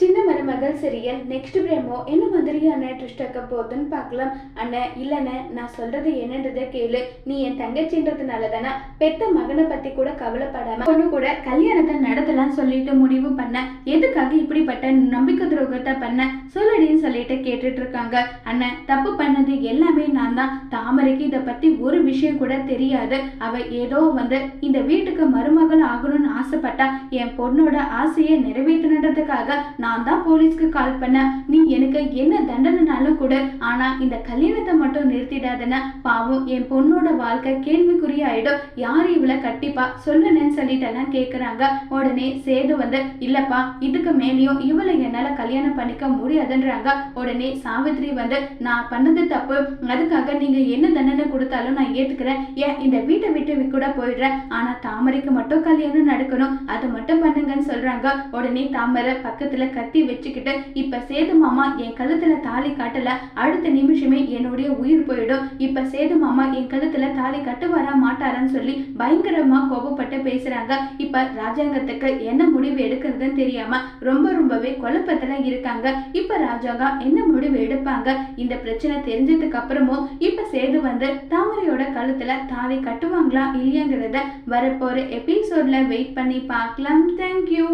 சின்ன மருமகள் serial next பிரேமோ என்ன மாதிரியான ட்விஸ்ட் ஆக்க போகுதுன்னு பார்க்கலாம். அண்ணன் இல்லைண்ணே நான் சொல்றது என்னன்றதை கேளு. நீ என் தங்கச்சின்றதுனால தானே பெத்த மகனை பத்தி கூட கவலைப்படாம பொண்ணு கூட கல்யாணத்தை நடத்தலாம் சொல்லிட்டு முடிவு பண்ண. எதுக்காக இப்படிப்பட்ட நம்பிக்கை துரோகத்தை பண்ண? சொல்லடின்னு சொல்லிட்டு கேட்டுட்டு இருக்காங்க அண்ணன் தப்பு பண்ணது எல்லாமே நான் தான். தாமரைக்கு இதை பத்தி ஒரு விஷயம் கூட தெரியாது. அவ ஏதோ வந்து இந்த வீட்டுக்கு மருமகள் ஆகணும்னு ஆசைப்பட்டா என் பொண்ணோட ஆசையை நிறைவேற்றினதுக்காக நான் தான் போலீஸ்க்கு கால் பண்ணேன். நீ எனக்கு என்ன தண்டனை கூட ஆனா இந்த கல்யாணத்தை மட்டும் நிறுத்திடாதன பாவம் என் பொண்ணோட வாழ்க்கை கேள்விக்குறி ஆயிடும் யார் இவளை கட்டிப்பா? சொல்லுனேன்னு சொல்லிட்டெல்லாம் கேக்குறாங்க. உடனே சேது வந்து இல்லப்பா இதுக்கு மேலேயும் இவளை என்னால கல்யாணம் பண்ணிக்க முடியாதுன்றாங்க. உடனே சாவித்ரி வந்து நான் பண்ணது தப்பு. அதுக்காக நீங்க என்ன தண்டனை கொடுத்தாலும் நான் ஏத்துக்கிறேன். ஏன் இந்த வீட்டை விட்டு கூட போயிடுறேன். ஆனா தாமரைக்கு மட்டும் கல்யாணம் நடக்கணும். அது மட்டும் பண்ணுங்கன்னு சொல்றாங்க. உடனே தாமரை பக்கத்துல கத்தி வச்சுக்கிட்டு இப்ப சேது மாமா என் கழுத்துல தாலி காட்டல. அடுத்த நிமிஷமே என்னுடைய உயிர் போயிடும். இப்ப சேது மாமா என் கழுத்துல தாலி கட்டுவாரா மாட்டாரான்னு சொல்லி பயங்கரமா கோபப்பட்டு பேசுறாங்க. இப்ப ராஜாங்கத்துக்கு என்ன முடிவு எடுக்கிறதுன்னு தெரியாம ரொம்ப ரொம்பவே குழப்பத்துல இருக்காங்க. இப்ப ராஜாங்க என்ன முடிவு எடுப்பாங்க? இந்த பிரச்சனை தெரிஞ்சதுக்கு அப்புறமும் இப்ப சேது வந்து தாமரையோட கழுத்துல தாலி கட்டுவாங்களா இல்லையாங்கிறத வரப்போற எபிசோட்ல வெயிட் பண்ணி பார்க்கலாம். தேங்க்யூ